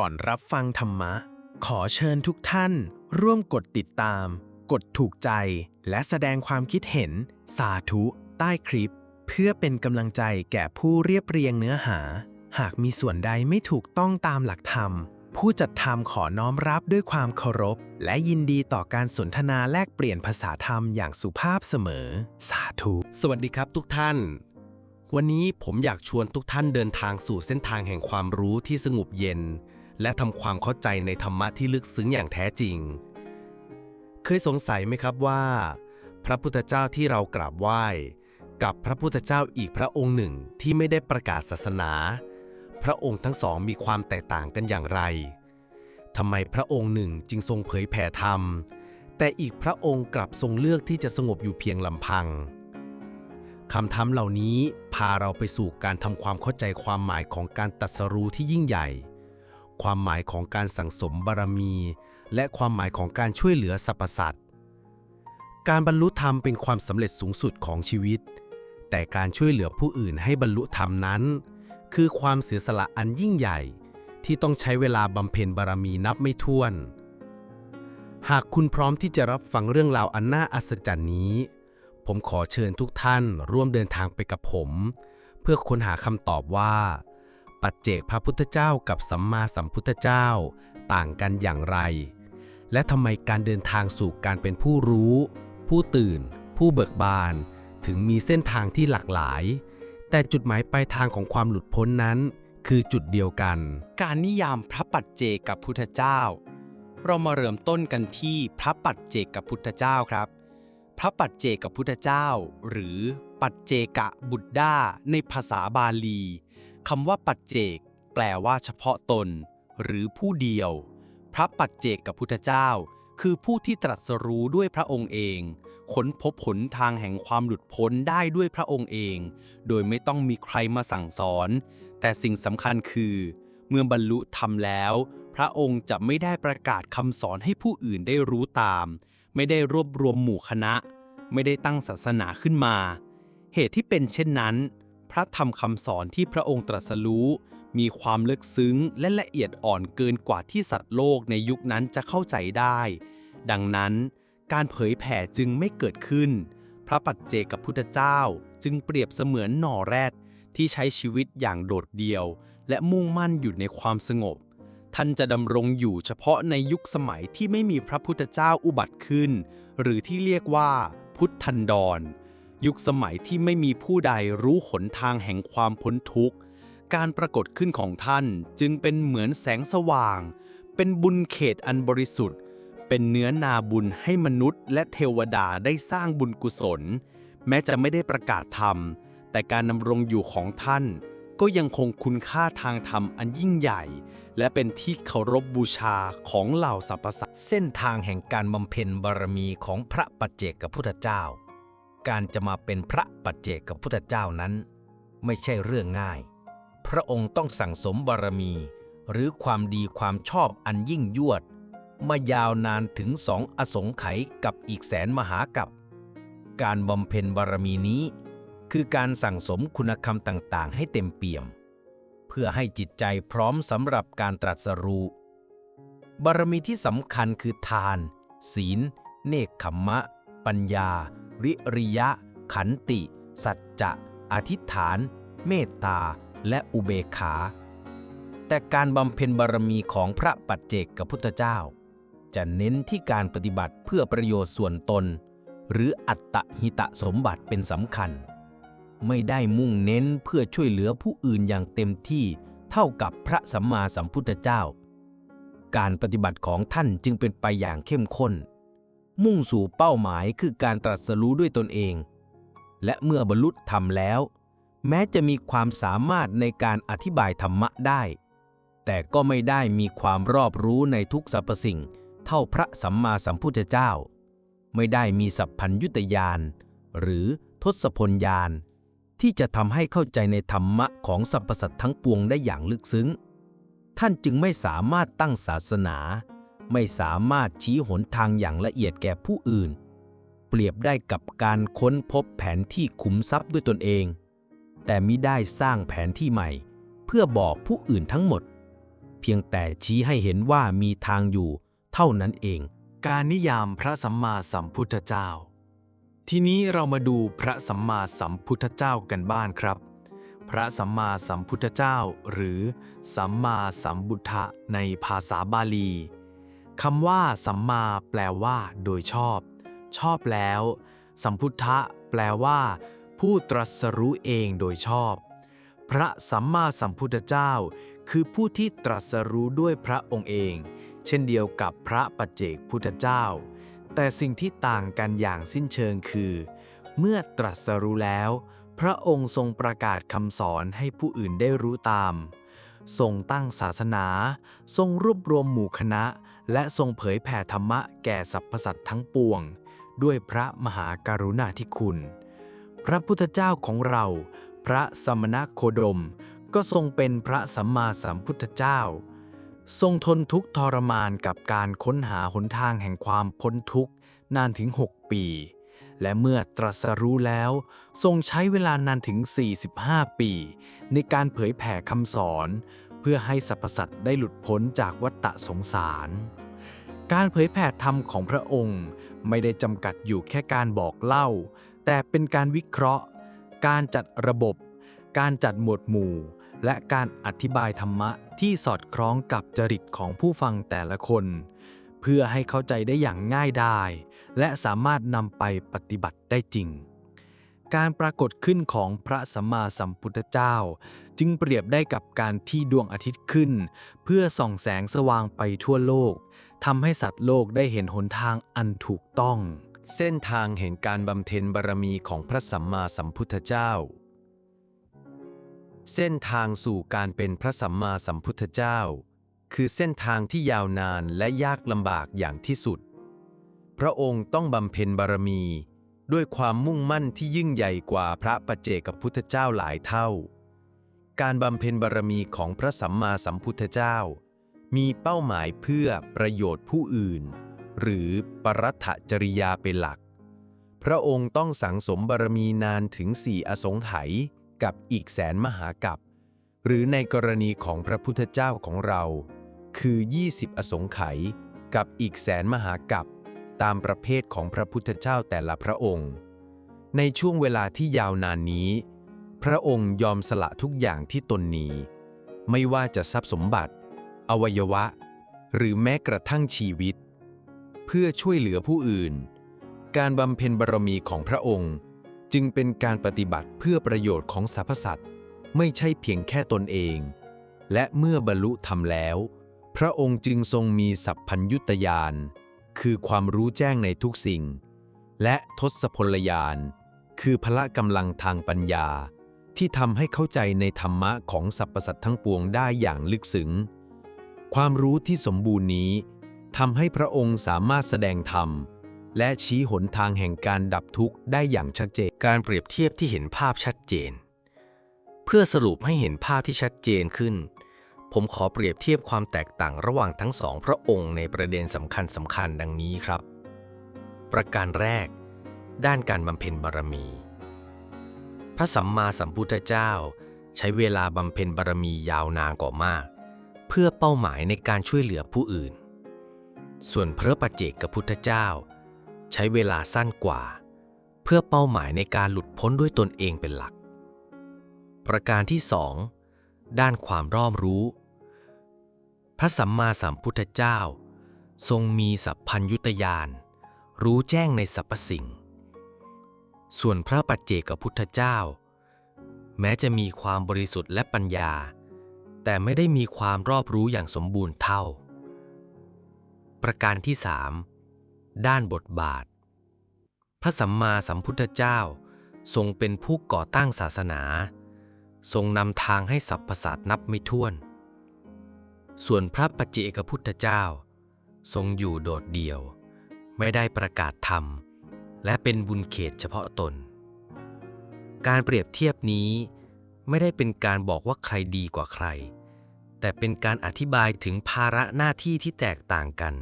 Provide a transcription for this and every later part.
ก่อนรับฟังธรรมะ ขอเชิญทุกท่าน ร่วมกดติดตาม กดถูกใจ และแสดงความคิดเห็น สาธุ ใต้คลิป เพื่อเป็นกำลังใจแก่ผู้เรียบเรียงเนื้อหา หากมีส่วนใดไม่ถูกต้องตามหลักธรรม ผู้จัดทำขอน้อมรับด้วยความเคารพ และยินดีต่อการสนทนาแลกเปลี่ยนภาษาธรรมอย่างสุภาพเสมอ สาธุ สวัสดีครับทุกท่านวันนี้ผมอยากชวนทุกท่านเดินทางสู่เส้นทางแห่งความรู้ที่สงบเย็น และทำความเข้าใจในธรรมะที่ลึกซึ้งอย่างแท้จริง เคยสงสัยไหมครับว่า พระพุทธเจ้าที่เรากราบไหว้ กับพระพุทธเจ้าอีกพระองค์หนึ่งที่ไม่ได้ประกาศศาสนา พระองค์ทั้งสองมีความแตกต่างกันอย่างไรทำไมพระองค์หนึ่งจึงทรงเผยแผ่ธรรม แต่อีกพระองค์กลับทรงเลือกที่จะสงบอยู่เพียงลำพังคำถามเหล่านี้พาเราไปสู่การทำความเข้าใจความหมายของการตรัสรู้ที่ยิ่งใหญ่ ความหมายของการสั่งสมบารมี และความหมายของการช่วยเหลือสรรพสัตว์ การบรรลุธรรมเป็นความสำเร็จสูงสุดของชีวิต แต่การช่วยเหลือผู้อื่นให้บรรลุธรรมนั้น คือความเสียสละอันยิ่งใหญ่ ที่ต้องใช้เวลาบำเพ็ญบารมีนับไม่ถ้วน หากคุณพร้อมที่จะรับฟังเรื่องราวอันน่าอัศจรรย์นี้ ผมขอเชิญทุกท่านร่วมเดินทางไปกับผม เพื่อค้นหาคำตอบว่า ปัจเจกพระพุทธเจ้ากับสัมมาสัมพุทธเจ้า ต่างกันอย่างไร และทำไมการเดินทางสู่การเป็นผู้รู้ ผู้ตื่น ผู้เบิกบาน ถึงมีเส้นทางที่หลากหลาย แต่จุดหมายปลายทางของความหลุดพ้นนั้น คือจุดเดียวกัน การนิยามพระปัจเจกับพุทธเจ้า เรามาเริ่มต้นกันที่พระปัจเจกับพุทธเจ้าครับ พระปัจเจกับพุทธเจ้า หรือปัจเจกะบุตรดาในภาษาบาลี คำว่าปัจเจก แปลว่าเฉพาะตน หรือผู้เดียว พระปัจเจกกับพุทธเจ้า คือผู้ที่ตรัสรู้ด้วยพระองค์เองค้นพบผลทางแห่งความหลุดพ้นได้ด้วยพระองค์เอง โดยไม่ต้องมีใครมาสั่งสอน แต่สิ่งสำคัญคือ เมื่อบรรลุธรรมแล้ว พระองค์จะไม่ได้ประกาศคำสอนให้ผู้อื่นได้รู้ตาม ไม่ได้รวบรวมหมู่คณะ ไม่ได้ตั้งศาสนาขึ้นมา เหตุที่เป็นเช่นนั้น ระธรรมคำสอนที่พระองค์ตรัสรู้ มีความลึกซึ้งและละเอียดอ่อนเกินกว่าที่สัตว์โลกในยุคนั้นจะเข้าใจได้ ดังนั้น การเผยแผ่จึงไม่เกิดขึ้น พระปัจเจกับพุทธเจ้าจึงเปรียบเสมือนหน่อแรดที่ใช้ชีวิตอย่างโดดเดี่ยว และมุ่งมั่นอยู่ในความสงบ ท่านจะดำรงอยู่เฉพาะในยุคสมัยที่ไม่มีพระพุทธเจ้าอุบัติขึ้น หรือที่เรียกว่าพุทธันดร ยุคสมัยที่ไม่มีผู้ใดรู้หนทางแห่งความพ้นทุกข์ การปรากฏขึ้นของท่านจึงเป็นเหมือนแสงสว่าง เป็นบุญเขตอันบริสุทธิ์ เป็นเนื้อนาบุญให้มนุษย์ และเทวดาได้สร้างบุญกุศล แม้จะไม่ได้ประกาศธรรม แต่การดำรงอยู่ของท่าน ก็ยังคงคุณค่าทางธรรมอันยิ่งใหญ่ และเป็นที่เคารพบบูชาของเหล่าสรรพสัตว์เส้นทางแห่งการบำเพ็ญบารมีของพระปัจเจกพุทธเจ้า การจะมาเป็นพระปัจเจกพุทธเจ้านั้น ไม่ใช่เรื่องง่าย พระองค์ต้องสั่งสมบารมี หรือความดีความชอบอันยิ่งยวด มายาวนานถึงสองอสงไขยกับอีกแสนมหากับ การบำเพ็ญบารมีนี้ คือการสั่งสมคุณธรรมต่าง ๆ ให้เต็มเปี่ยม เพื่อให้จิตใจพร้อมสำหรับการตรัสรู้ บารมีที่สำคัญคือทาน ศีล เนคขมมะ ปัญญา ริริยะ ขันติ สัจจะ อธิษฐาน เมตตา และอุเบกขา แต่การบำเพ็ญบารมีของพระปัจเจกกับพุทธเจ้า จะเน้นที่การปฏิบัติเพื่อประโยชน์ส่วนตน หรืออัตตหิตสมบัติเป็นสำคัญ ไม่ได้มุ่งเน้นเพื่อช่วยเหลือผู้อื่นอย่างเต็มที่เท่ากับพระสัมมาสัมพุทธเจ้า การปฏิบัติของท่านจึงเป็นไปอย่างเข้มข้น มุ่งสู่เป้าหมายคือการตรัสรู้ด้วยตนเอง และเมื่อบรรลุธรรมแล้ว แม้จะมีความสามารถในการอธิบายธรรมะได้ แต่ก็ไม่ได้มีความรอบรู้ในทุกสรรพสิ่ง เท่าพระสัมมาสัมพุทธเจ้า ไม่ได้มีสัพพัญยุตยานหรือทศพลญาณที่จะทำให้เข้าใจในธรรมะของสรรพสัตว์ทั้งปวงได้อย่างลึกซึ้ง ท่านจึงไม่สามารถตั้งศาสนา ไม่สามารถชี้หนทางอย่างละเอียดแก่ผู้อื่น เปรียบได้กับการค้นพบแผนที่ขุมทรัพย์ด้วยตนเอง แต่มิได้สร้างแผนที่ใหม่ เพื่อบอกผู้อื่นทั้งหมด เพียงแต่ชี้ให้เห็นว่ามีทางอยู่ เท่านั้นเอง การนิยามพระสัมมาสัมพุทธเจ้า ทีนี้เรามาดูพระสัมมาสัมพุทธเจ้ากันบ้างครับพระสัมมาสัมพุทธเจ้า หรือ สัมมาสัมบุทธะในภาษาบาลี คำว่า สัมมาแปลว่า โดยชอบ ชอบแล้ว สัมพุทธะ แปลว่า ผู้ตรัสรู้เองโดยชอบ พระสัมมาสัมพุทธเจ้า คือผู้ที่ตรัสรู้ด้วยพระองค์เอง เช่นเดียวกับพระปัจเจกพุทธเจ้า แต่สิ่งที่ต่างกันอย่างสิ้นเชิงคือ เมื่อตรัสรู้แล้ว พระองค์ทรงประกาศคำสอนให้ผู้อื่นได้รู้ตาม ทรงตั้งศาสนา ทรงรวบรวมหมู่คณะ และทรงเผยแผ่ธรรมะแก่สรรพสัตว์ทั้งปวง ด้วยพระมหาการุณาธิคุณ พระพุทธเจ้าของเรา พระสมณโคดม ก็ทรงเป็นพระสัมมาสัมพุทธเจ้า ทรงทนทุกข์ทรมานกับการค้นหาหนทางแห่งความพ้นทุกข์นานถึง 6 ปี และเมื่อตรัสรู้แล้ว ทรงใช้เวลานานถึง 45 ปี ในการเผยแผ่คำสอน เพื่อให้สรรพสัตว์ได้หลุดพ้นจากวัฏฏะสงสาร การเผยแผ่ธรรมของพระองค์ไม่ได้จำกัดอยู่แค่การบอกเล่า แต่เป็นการวิเคราะห์ การจัดระบบ การจัดหมวดหมู่ และการอธิบายธรรมะที่สอดคล้องกับจริตของผู้ฟังแต่ละคน เพื่อให้เข้าใจได้อย่างง่ายดายและสามารถนำไปปฏิบัติได้จริง การปรากฏขึ้นของพระสัมมาสัมพุทธเจ้า จึงเปรียบได้กับการที่ดวงอาทิตย์ขึ้น เพื่อส่องแสงสว่างไปทั่วโลกทำให้สัตว์โลกได้เห็นหนทางอันถูกต้อง เส้นทางแห่งการบำเพ็ญบารมีของพระสัมมาสัมพุทธเจ้า เส้นทางสู่การเป็นพระสัมมาสัมพุทธเจ้า คือเส้นทางที่ยาวนานและยากลำบากอย่างที่สุด พระองค์ต้องบำเพ็ญบารมี ด้วยความมุ่งมั่นที่ยิ่งใหญ่กว่าพระปัจเจกพุทธเจ้าหลายเท่า การบำเพ็ญบารมีของพระสัมมาสัมพุทธเจ้า มีเป้าหมายเพื่อประโยชน์ผู้อื่น หรือปรัตถจริยาเป็นหลัก พระองค์ต้องสังสมบารมีนานถึงสี่อสงไขยกับอีกแสนมหากัปหรือในกรณีของพระพุทธเจ้าของเรา คือ 20 อสงไขยกับอีกแสนมหากัป ตามประเภทของพระพุทธเจ้าแต่ละพระองค์ ในช่วงเวลาที่ยาวนานนี้ พระองค์ยอมสละทุกอย่างที่ตนหนี ไม่ว่าจะทรัพย์สมบัติ อวัยวะ หรือแม้กระทั่งชีวิต เพื่อช่วยเหลือผู้อื่น การบำเพ็ญบารมีของพระองค์ จึงเป็นการปฏิบัติเพื่อประโยชน์ของสรรพสัตว์ไม่ใช่เพียงแค่ตนเอง และเมื่อบรรลุธรรมแล้ว พระองค์จึงทรงมีสัพพัญยุตยาน คือความรู้แจ้งในทุกสิ่ง และทศพลยาน คือพละกำลังทางปัญญา ที่ทำให้เข้าใจในธรรมะของสรรพสัตว์ทั้งปวงได้อย่างลึกซึ้ง ความรู้ที่สมบูรณ์นี้ทำให้พระองค์สามารถแสดงธรรม และชี้หนทางแห่งการดับทุกข์ได้อย่างชัดเจน การเปรียบเทียบที่เห็นภาพชัดเจน เพื่อสรุปให้เห็นภาพที่ชัดเจนขึ้น ผมขอเปรียบเทียบความแตกต่างระหว่างทั้งสองพระองค์ในประเด็นสำคัญสำคัญดังนี้ครับ ประการแรก ด้านการบำเพ็ญบารมี พระสัมมาสัมพุทธเจ้า ใช้เวลาบำเพ็ญบารมียาวนานกว่ามาก เพื่อเป้าหมายในการช่วยเหลือผู้อื่น ส่วนพระปัจเจกพุทธเจ้า ใช้เวลาสั้นกว่า เพื่อเป้าหมายในการหลุดพ้นด้วยตนเองเป็นหลัก ประการที่สองด้านความรอบรู้ ระสัมมาสัมพุทธเจ้า ทรงมีสัพพัญยุตยาน รู้แจ้งในสรรพสิ่ง ส่วนพระปัจเจกพุทธเจ้า แม้จะมีความบริสุทธิ์และปัญญา แต่ไม่ได้มีความรอบรู้อย่างสมบูรณ์เท่า ประการที่สามด้านบทบาท พระสัมมาสัมพุทธเจ้า ทรงเป็นผู้ก่อตั้งศาสนา ทรงนำทางให้สรรพสัตว์นับไม่ถ้วน ส่วนพระปัจเจกพุทธเจ้า ทรงอยู่โดดเดี่ยว ไม่ได้ประกาศธรรม และเป็นบุญเขตเฉพาะตน การเปรียบเทียบนี้ไม่ได้เป็นการบอกว่าใครดีกว่าใคร แต่เป็นการอธิบายถึงภาระหน้าที่ที่แตกต่างกัน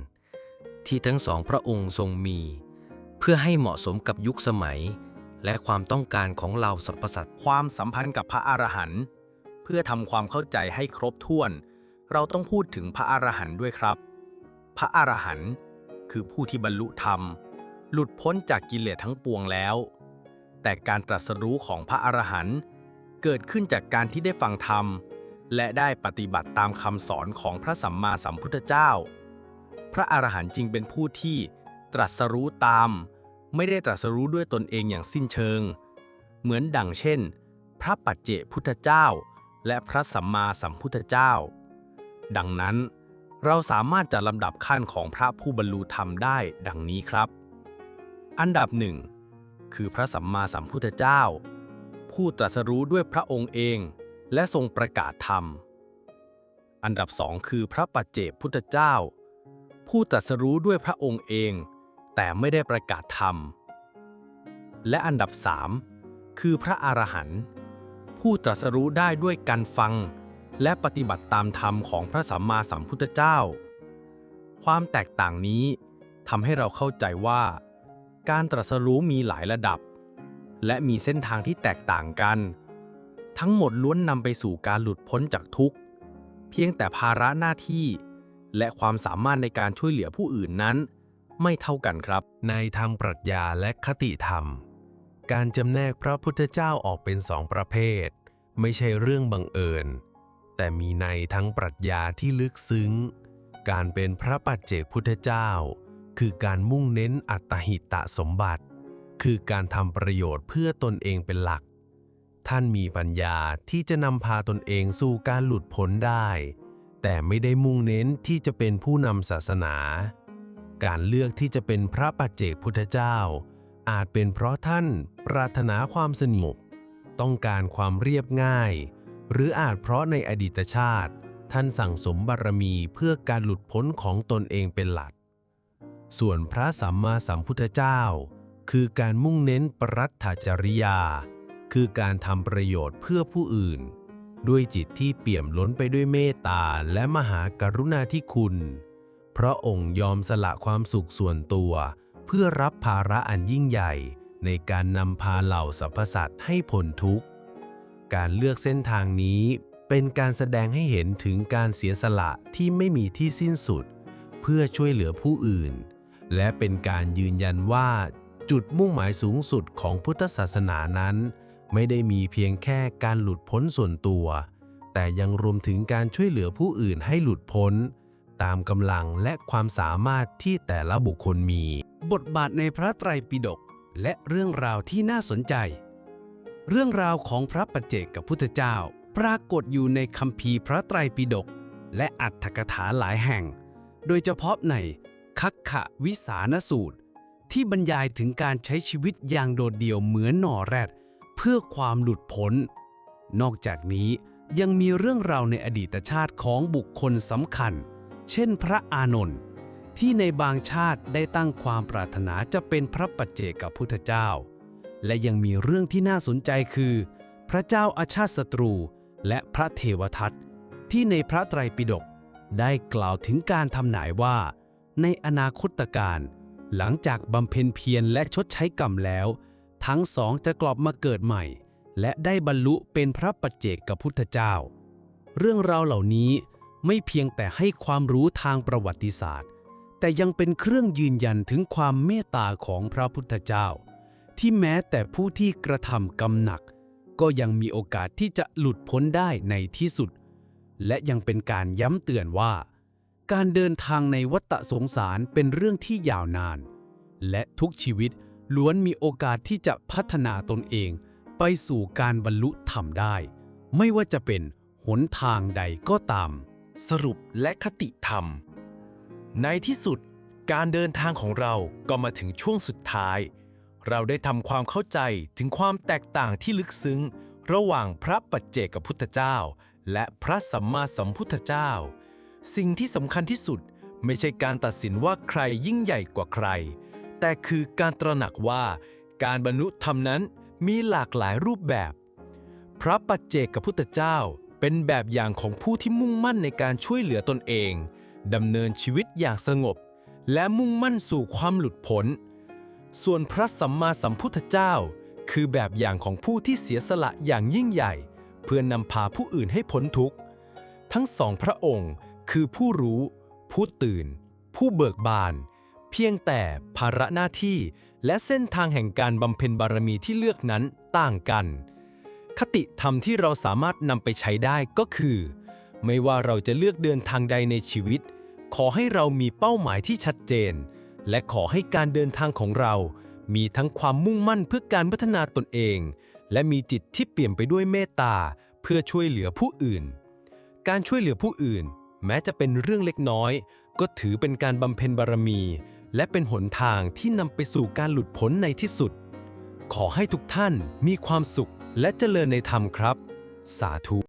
ที่ทั้งสองพระองค์ทรงมี เพื่อให้เหมาะสมกับยุคสมัย และความต้องการของเราสรรพสัตว์ความสัมพันธ์กับพระอรหันต์เพื่อทำความเข้าใจให้ครบถ้วน เราต้องพูดถึงพระอรหันต์ด้วยครับ พระอรหันต์คือผู้ที่บรรลุธรรม หลุดพ้นจากกิเลสทั้งปวงแล้ว แต่การตรัสรู้ของพระอรหันต์เกิดขึ้นจากการที่ได้ฟังธรรม และได้ปฏิบัติตามคำสอนของพระสัมมาสัมพุทธเจ้า พระอรหันต์จึงเป็นผู้ที่ตรัสรู้ตาม ไม่ได้ตรัสรู้ด้วยตนเองอย่างสิ้นเชิง เหมือนดังเช่น พระปัจเจพุทธเจ้า และพระสัมมาสัมพุทธเจ้า ดังนั้น เราสามารถจัดลำดับขั้นของพระผู้บรรลุธรรมได้ดังนี้ครับ อันดับหนึ่งคือพระสัมมาสัมพุทธเจ้า ผู้ตรัสรู้ด้วยพระองค์เอง และทรงประกาศธรรม อันดับสองคือพระปัจเจกพุทธเจ้า ผู้ตรัสรู้ด้วยพระองค์เอง แต่ไม่ได้ประกาศธรรม และอันดับสามคือพระอรหันต์ผู้ตรัสรู้ได้ด้วยการฟัง และปฏิบัติตามธรรมของพระสัมมาสัมพุทธเจ้า ความแตกต่างนี้ทำให้เราเข้าใจว่า การตรัสรู้มีหลายระดับ และมีเส้นทางที่แตกต่างกัน ทั้งหมดล้วนนำไปสู่การหลุดพ้นจากทุกข์ เพียงแต่ภาระหน้าที่ และความสามารถในการช่วยเหลือผู้อื่นนั้น ไม่เท่ากันครับ ในทางปรัชญาและคติธรรม การจำแนกพระพุทธเจ้าออกเป็นสองประเภท ไม่ใช่เรื่องบังเอิญ แต่มีในทั้งปรัชญาที่ลึกซึ้ง การเป็นพระปัจเจกพุทธเจ้า คือการมุ่งเน้นอัตหิตะสมบัติ คือการทำประโยชน์เพื่อตนเองเป็นหลัก ท่านมีปัญญาที่จะนำพาตนเองสู่การหลุดพ้นได้ แต่ไม่ได้มุ่งเน้นที่จะเป็นผู้นำศาสนา การเลือกที่จะเป็นพระปัจเจกพุทธเจ้า อาจเป็นเพราะท่านปรารถนาความสงบต้องการความเรียบง่าย หรืออาจเพราะในอดีตชาติ ท่านสั่งสมบารมีเพื่อการหลุดพ้นของตนเองเป็นหลัก ส่วนพระสัมมาสัมพุทธเจ้า คือการมุ่งเน้นปรัตถจริยา คือการทำประโยชน์เพื่อผู้อื่น ด้วยจิตที่เปี่ยมล้นไปด้วยเมตตาและมหากรุณาธิคุณ พระองค์ยอมสละความสุขส่วนตัว เพื่อรับภาระอันยิ่งใหญ่ในการนำพาเหล่าสรรพสัตว์ให้พ้นทุกข์ การเลือกเส้นทางนี้ เป็นการแสดงให้เห็นถึงการเสียสละที่ไม่มีที่สิ้นสุด เพื่อช่วยเหลือผู้อื่น และเป็นการยืนยันว่า จุดมุ่งหมายสูงสุดของพุทธศาสนานั้น ไม่ได้มีเพียงแค่การหลุดพ้นส่วนตัว แต่ยังรวมถึงการช่วยเหลือผู้อื่นให้หลุดพ้น ตามกำลังและความสามารถที่แต่ละบุคคลมี บทบาทในพระไตรปิฎกและเรื่องราวที่น่าสนใจ เรื่องราวของพระปัจเจกกับพุทธเจ้า ปรากฏอยู่ในคัมภีร์พระไตรปิฎกและอัตถกถาหลายแห่ง โดยเฉพาะในคัคขะวิสานสูตร ที่บรรยายถึงการใช้ชีวิตอย่างโดดเดี่ยวเหมือนหน่อแรด เพื่อความหลุดพ้น นอกจากนี้ยังมีเรื่องราวในอดีตชาติของบุคคลสำคัญ เช่นพระอานนท์ที่ในบางชาติได้ตั้งความปรารถนาจะเป็นพระปัจเจกพุทธเจ้า และยังมีเรื่องที่น่าสนใจคือ พระเจ้าอาชาติศัตรู และพระเทวทัตที่ในพระไตรปิฎกได้กล่าวถึงการทำนายว่า ในอนาคตการ หลังจากบำเพ็ญเพียรและชดใช้กรรมแล้ว ทั้งสองจะกลับมาเกิดใหม่ และได้บรรลุเป็นพระปัจเจกพุทธเจ้า เรื่องราวเหล่านี้ไม่เพียงแต่ให้ความรู้ทางประวัติศาสตร์ แต่ยังเป็นเครื่องยืนยันถึงความเมตตาของพระพุทธเจ้า ที่แม้แต่ผู้ที่กระทำกรรมหนัก ก็ยังมีโอกาสที่จะหลุดพ้นได้ในที่สุด และยังเป็นการย้ำเตือนว่า การเดินทางในวัฏสงสารเป็นเรื่องที่ยาวนาน และทุกชีวิตล้วนมีโอกาสที่จะพัฒนาตนเอง ไปสู่การบรรลุธรรมได้ ไม่ว่าจะเป็นหนทางใดก็ตาม สรุปและคติธรรม ในที่สุด การเดินทางของเราก็มาถึงช่วงสุดท้าย เราได้ทำความเข้าใจถึงความแตกต่างที่ลึกซึ้ง ระหว่างพระปัจเจกพุทธเจ้า และพระสัมมาสัมพุทธเจ้า สิ่งที่สำคัญที่สุดไม่ใช่การตัดสินว่าใครยิ่งใหญ่กว่าใคร แต่คือการตระหนักว่าการบรรลุธรรมนั้นมีหลากหลายรูปแบบ พระปัจเจกพุทธเจ้าเป็นแบบอย่างของผู้ที่มุ่งมั่นในการช่วยเหลือตนเองดำเนินชีวิตอย่างสงบ และมุ่งมั่นสู่ความหลุดพ้น ส่วนพระสัมมาสัมพุทธเจ้า คือแบบอย่างของผู้ที่เสียสละอย่างยิ่งใหญ่ เพื่อนนำพาผู้อื่นให้พ้นทุกข์ ทั้งสองพระองค์ คือผู้รู้ ผู้ตื่น ผู้เบิกบาน เพียงแต่ภาระหน้าที่และเส้นทางแห่งการบำเพ็ญบารมีที่เลือกนั้นต่างกัน คติธรรมที่เราสามารถนำไปใช้ได้ก็คือ ไม่ว่าเราจะเลือกเดินทางใดในชีวิต ขอให้เรามีเป้าหมายที่ชัดเจน และขอให้การเดินทางของเรา มีทั้งความมุ่งมั่นเพื่อการพัฒนาตนเอง และมีจิตที่เปลี่ยมไปด้วยเมตตาเพื่อช่วยเหลือผู้อื่น การช่วยเหลือผู้อื่น แม้จะเป็นเรื่องเล็กน้อย ก็ถือเป็นการบำเพ็ญบารมี และเป็นหนทางที่นำไปสู่การหลุดพ้นในที่สุด ขอให้ทุกท่านมีความสุขและเจริญในธรรมครับ สาธุ